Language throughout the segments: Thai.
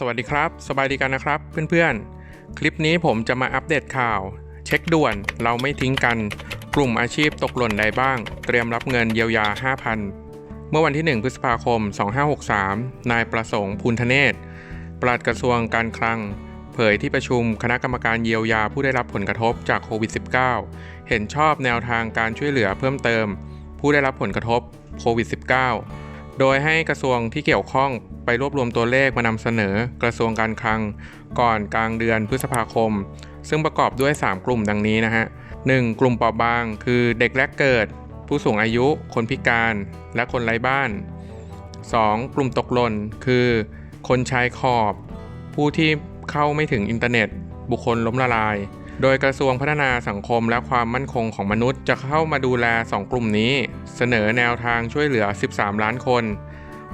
สวัสดีครับ สบายดีกันนะครับ เพื่อนๆ คลิปนี้ผมจะมาอัปเดตข่าว เช็คด่วนเราไม่ทิ้งกัน กลุ่มอาชีพตกหล่นใดบ้าง เตรียมรับเงินเยียวยา 5,000 เมื่อวันที่ 1 พฤษภาคม 2563 นายประสงค์พูนทเนศปลัดกระทรวงการคลัง เผยที่ประชุมคณะกรรมการเยียวยาผู้ได้รับผลกระทบจากโควิด -19 เห็นชอบแนวทางการช่วยเหลือเพิ่มเติม ผู้ได้รับผลกระทบโควิด -19 โดยให้กระทรวงที่เกี่ยวข้องไปรวบรวมตัวเลขมานำเสนอกระทรวงการคลัง ก่อนกลางเดือนพฤษภาคม ซึ่งประกอบด้วย 3 กลุ่มดังนี้นะฮะ 1. กลุ่มเปราะบาง คือเด็กแรกเกิด ผู้สูงอายุ คนพิการ และคนไร้บ้าน 2. กลุ่มตกหล่น คือ คนชายขอบ ผู้ที่เข้าไม่ถึงอินเทอร์เน็ต บุคคลล้มละลาย โดยกระทรวงพัฒนาสังคมและความมั่นคงของมนุษย์จะเข้ามาดูแล 2 กลุ่มนี้ เสนอแนวทางช่วยเหลือ 13 ล้านคน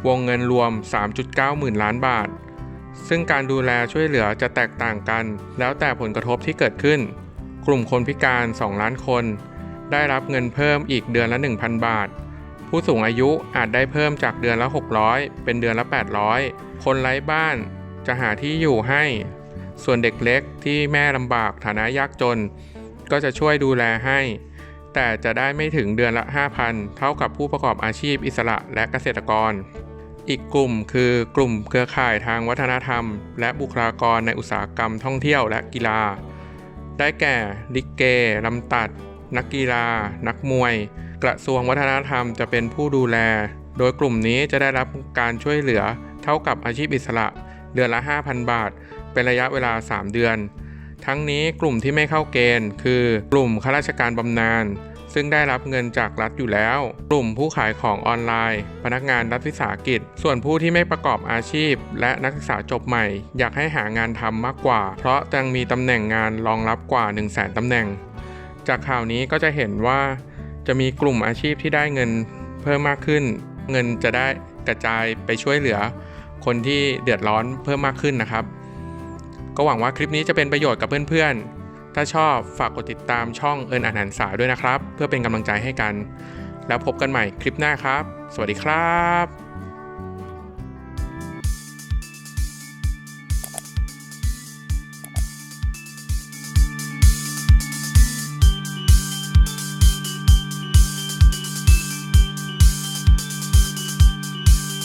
วงเงินรวม 3.9 หมื่นล้านบาท ซึ่งการดูแลช่วยเหลือจะแตกต่างกัน แล้วแต่ผลกระทบที่เกิดขึ้น กลุ่มคนพิการ 2 ล้านคน ได้รับเงินเพิ่มอีกเดือนละ 1,000 บาท ผู้สูงอายุอาจได้เพิ่มจากเดือนละ 600 เป็นเดือนละ 800 คนไร้บ้านจะหาที่อยู่ให้ ส่วนเด็กเล็กที่แม่ลำบากฐานะยากจน ก็จะช่วยดูแลให้ แต่จะได้ไม่ถึงเดือนละ 5,000 เท่ากับผู้ประกอบอาชีพอิสระและเกษตรกร อีกกลุ่มคือกลุ่มเครือข่ายทางวัฒนธรรม และบุคลากรในอุตสาหกรรมท่องเที่ยวและกีฬา ได้แก่ลิเกลำตัด นักกีฬา นักมวย กระทรวงวัฒนธรรมจะเป็นผู้ดูแล โดยกลุ่มนี้จะได้รับการช่วยเหลือเท่ากับอาชีพอิสระ เดือนละ 5,000 บาท เป็นระยะเวลา 3 เดือน ทั้งนี้กลุ่มที่ไม่เข้าเกณฑ์ คือกลุ่มข้าราชการบำนาญซึ่งได้รับเงินจากรัฐอยู่แล้ว กลุ่มผู้ขายของออนไลน์ พนักงานรัฐวิสาหกิจ ส่วนผู้ที่ไม่ประกอบอาชีพ และนักศึกษาจบใหม่ อยากให้หางานทำมากกว่า เพราะยังมีตำแหน่งงานรองรับกว่า 1 0 0 0 0แสนตำแหน่ง จากข่าวนี้ก็จะเห็นว่า จะมีกลุ่มอาชีพที่ได้เงินเพิ่มมากขึ้น เงินจะได้กระจายไปช่วยเหลือ คนที่เดือดร้อนเพิ่มมากขึ้นนะครับ ก็หวังว่าคลิปนี้จะเป็นประโยชน์กับเพื่อนๆ ถ้าชอบฝากกดติดตามช่องเอิญอ่านหันษาด้วยนะครับ เพื่อเป็นกำลังใจให้กัน แล้วพบกันใหม่คลิปหน้าครับ สวัสดีครับ